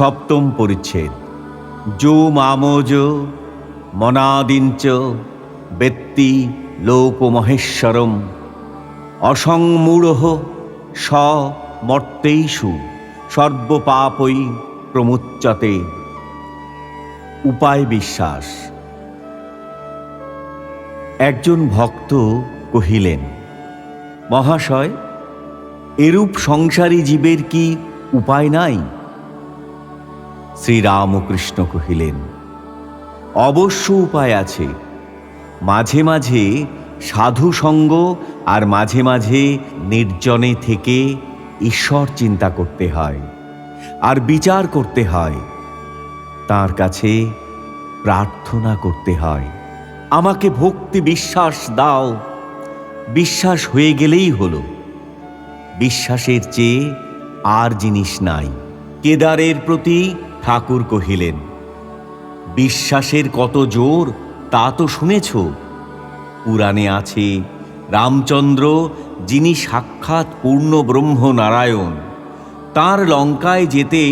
সপ্তম পরিচ্ছেদ। যো মামোজ মনাদিঞ্চ ব্যক্তি লোকমহেশ্বরম। অসংমূঢ় স মর্তেষু সর্বপাপই প্রমুচ্চতে। উপায় বিশ্বাস। একজন ভক্ত কহিলেন, মহাশয়, এরূপ সংসারী জীবের কি উপায় নাই? শ্রীরামকৃষ্ণ কহিলেন, অবশ্য উপায় আছে। মাঝে মাঝে সাধু সঙ্গ আর মাঝে মাঝে নির্জনে থেকে ঈশ্বর চিন্তা করতে হয় আর বিচার করতে হয়। তার কাছে প্রার্থনা করতে হয়, আমাকে ভক্তি বিশ্বাস দাও। বিশ্বাস হয়ে গেলেই হলো। বিশ্বাসের চেয়ে আর জিনিস নাই। কেদারের প্রতি ঠাকুর কহিলেন, বিশ্বাসের কত জোর তা তো শুনেছ? পুরাণে আছে, রামচন্দ্র, যিনি সাক্ষাৎ পূর্ণ ব্রহ্ম নারায়ণ, তার লঙ্কায় যেতে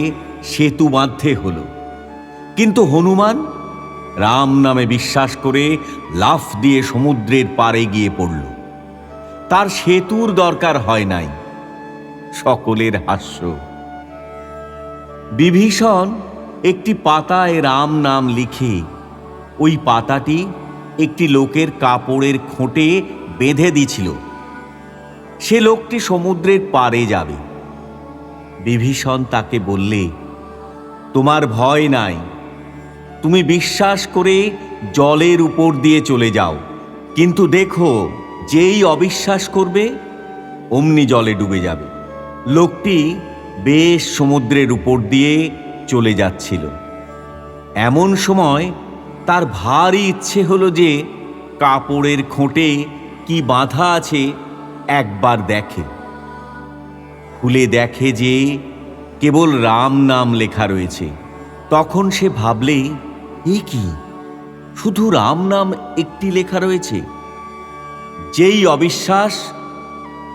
সেতু বাঁধতে হলো। কিন্তু হনুমান, রাম নামে বিশ্বাস করে লাফ দিয়ে সমুদ্রের পাড়ে গিয়ে পড়ল। তার সেতুর দরকার হয় নাই। সকলের হাস্য বিভীষণ একটি পাতায় রাম নাম লিখে, ওই পাতাটি একটি লোকের কাপড়ের খোঁটে বেঁধে দিছিল। সে লোকটি সমুদ্রের পাড়ে যাবে। বিভীষণ তাকে বললে, তোমার ভয় নাই। তুমি বিশ্বাস করে জলের উপর দিয়ে চলে যাও। কিন্তু দেখো, যেই অবিশ্বাস করবে, অমনি জলে ডুবে যাবে। লোকটি বেশ সমুদ্রের উপর দিয়ে চলে যাচ্ছিল। এমন সময় তার ভারী ইচ্ছে হলো যে কাপড়ের খোঁটে কি বাঁধা আছে একবার দেখে। খুলে দেখে যে কেবল রাম নাম লেখা রয়েছে। তখন সে ভাবলে এ কি? শুধু রাম নাম একটি লেখা রয়েছে? যেই অবিশ্বাস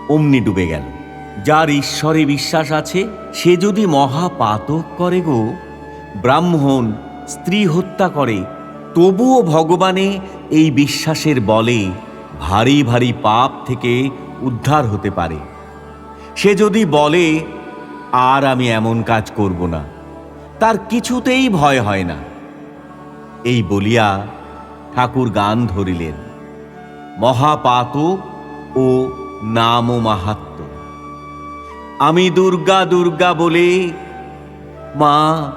অমনি ডুবে গেল। যার ঈশ্বরে বিশ্বাস আছে, সে যদি মহাপাতক করে গো, ব্রাহ্মণ, স্ত্রী হত্যা করে, তবুও ভগবানে এই বিশ্বাসের বলে ভারী ভারী পাপ থেকে উদ্ধার হতে পারে। সে যদি বলে, আর আমি এমন কাজ করব না, তার কিছুতেই ভয় হয় না। এই বলিয়া ঠাকুর গান ধরিলেন। মহাপাত ও নাম মাহাত্ম আমি দুর্গা দুর্গা বলে, মা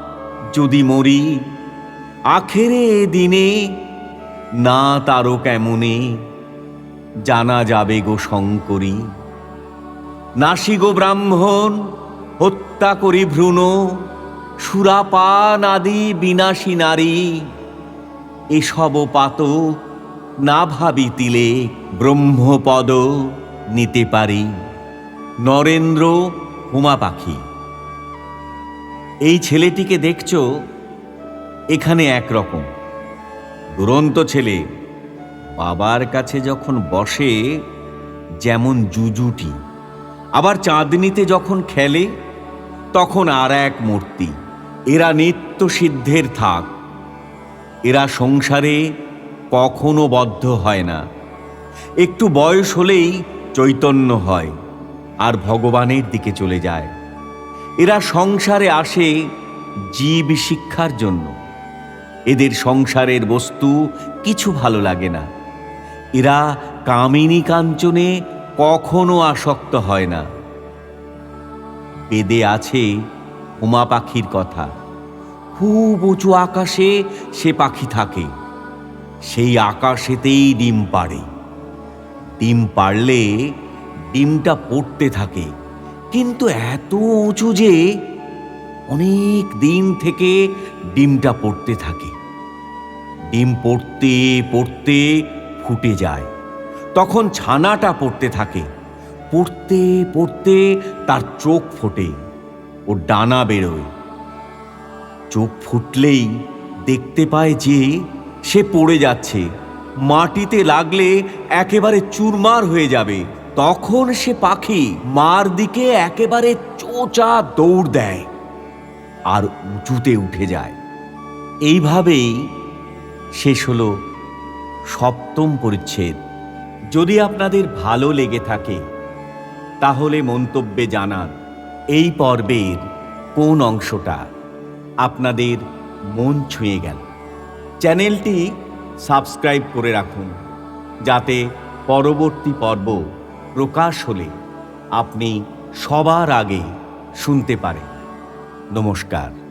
যদি মরি, আখেরে দিনে না তারও কেমনে জানা যাবে গো শঙ্করী? নাসি গো ব্রাহ্মণ, হত্যা করি ভ্রূণ, সুরাপান আদি বিনাশী নারী, এসব পাত না ভাবি তিলে ব্রহ্মপদ নিতে পারি। নরেন্দ্র হুমা পাখি। এই ছেলেটিকে দেখছ, এখানে একরকম। দুরন্ত ছেলে, বাবার কাছে যখন বসে, যেমন জুজুটি, আবার চাঁদনিতে যখন খেলে, তখন আর এক মূর্তি, এরা নিত্য সিদ্ধের থাক। এরা সংসারে কখনো বদ্ধ হয় না। একটু বয়স হলেই চৈতন্য হয়। আর ভগবানের দিকে চলে যায়। এরা সংসারে আসে জীব শিক্ষার জন্য। এদের সংসারের বস্তু কিছু ভালো লাগে না। এরা কামিনী কাঞ্চনে কখনো আসক্ত হয় না। বেদে আছে উমা পাখির কথা। খুব উঁচু আকাশে সে পাখি থাকে। সেই আকাশেতেই ডিম পাড়ে। ডিম পাড়লে ডিমটা পড়তে থাকে। কিন্তু এত উঁচু যে অনেক দিন থেকে ডিমটা পড়তে থাকে। ডিম পড়তে পড়তে ফুটে যায়। তখন ছানাটা পড়তে থাকে। পড়তে পড়তে তার চোখ ফোটে। ও ডানা বেরোয়। চোখ ফুটলেই দেখতে পায় যে সে পড়ে যাচ্ছে। মাটিতে লাগলে একেবারে চুরমার হয়ে যাবে। তখন সে পাখি মার দিকে একেবারে চোচা দৌড় দেয় আর উঁচুতে উঠে যায়। এইভাবেই শেষ হল সপ্তম পরিচ্ছেদ। যদি আপনাদের ভালো লেগে থাকে, তাহলে মন্তব্যে জানান এই পর্বের কোন অংশটা। আপনাদের মন ছুঁয়ে গেল। চ্যানেলটি সাবস্ক্রাইব করে রাখুন, যাতে পরবর্তী পর্ব প্রকাশ হলে আপনি সবার আগে শুনতে পারেন। নমস্কার।